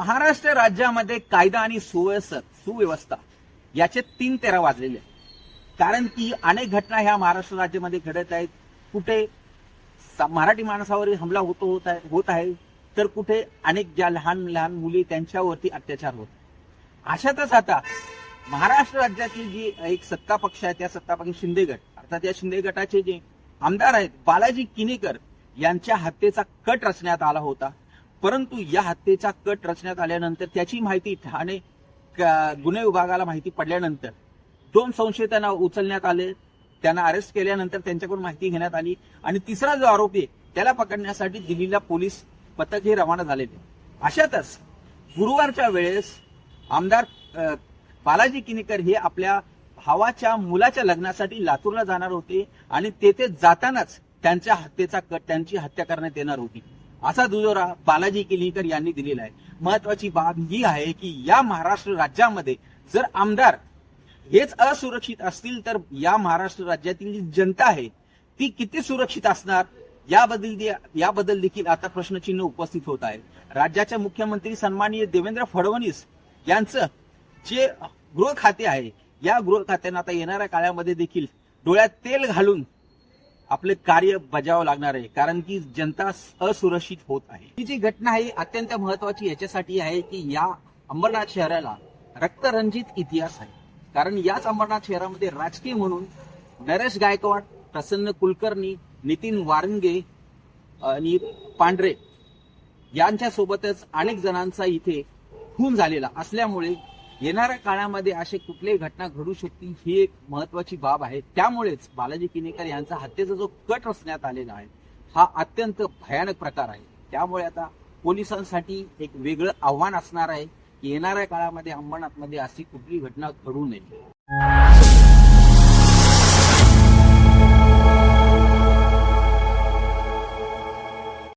महाराष्ट्र राज्यामध्ये कायदा आणि सुव्यवस्था सुव्यवस्था याचे तीन तेरा वाजलेले आहेत. कारण की अनेक घटना ह्या महाराष्ट्र राज्यामध्ये घडत आहेत. कुठे मराठी माणसावर हमला होतो होत आहे होत आहे तर कुठे अनेक ज्या लहान लहान मुली त्यांच्यावरती अत्याचार होत अशातच आता महाराष्ट्र राज्यातील जी एक सत्ता पक्ष आहे त्या सत्ता पक्ष शिंदे गट अर्थात या शिंदे गटाचे जे आमदार आहेत बालाजी किनीकर यांच्या हत्येचा कट रचण्यात आला होता. परंतु या हत्येचा कट रचण्यात आल्यानंतर त्याची माहिती ठाणे गुन्हे विभागाला माहिती पडल्यानंतर दोन संशयितांना उचलण्यात आले. त्यांना अरेस्ट केल्यानंतर त्यांच्याकडून माहिती घेण्यात आली. आणि तिसरा जो आरोपी आहे त्याला पकडण्यासाठी दिल्लीला पोलीस पथक हे रवाना झालेले अशातच गुरुवारच्या वेळेस आमदार बालाजी किनीकर हे आपल्या भावाच्या मुलाच्या लग्नासाठी लातूरला जाणार होते आणि तेथे जातानाच त्यांच्या हत्येचा कट त्यांची हत्या करण्यात येणार होती. असा दुजोरा बालाजी किल्लीकर यांनी दिलेला आहे. महत्वाची बाब ही आहे की या महाराष्ट्र राज्यामध्ये जर आमदार हेच असुरक्षित असतील तर या महाराष्ट्र राज्यातील जी जनता आहे ती किती सुरक्षित असणार? याबद्दल याबद्दल देखील आता प्रश्नचिन्ह उपस्थित होत आहे. राज्याच्या मुख्यमंत्री सन्माननीय देवेंद्र फडणवीस यांचं जे गृह खाते आहे या गृह खात्यानं आता येणाऱ्या काळामध्ये देखील डोळ्यात तेल घालून आपले कार्य बजावं लागणार आहे कारण की जनता असुरक्षित होत आहे. ही जी घटना आहे अत्यंत महत्वाची याच्यासाठी आहे की या अंबरनाथ शहराला रक्तरंजित इतिहास आहे. कारण याच अंबरनाथ शहरामध्ये राजकीय म्हणून नरेश गायकवाड प्रसन्न कुलकर्णी नितीन वारंगे आणि पांढरे यांच्या सोबतच अनेक जणांचा इथे खून झालेला असल्यामुळे येणाऱ्या काळामध्ये असे कुठल्याही घटना घडू शकतील ही एक महत्वाची बाब आहे. त्यामुळेच बालाजी किनेकर यांचा हत्येचा जो कट रचण्यात आलेला आहे हा अत्यंत भयानक प्रकार आहे. त्यामुळे आता पोलिसांसाठी एक वेगळं आव्हान असणार आहे की येणाऱ्या काळामध्ये अंबरनाथमध्ये अशी कुठली घटना घडू नये.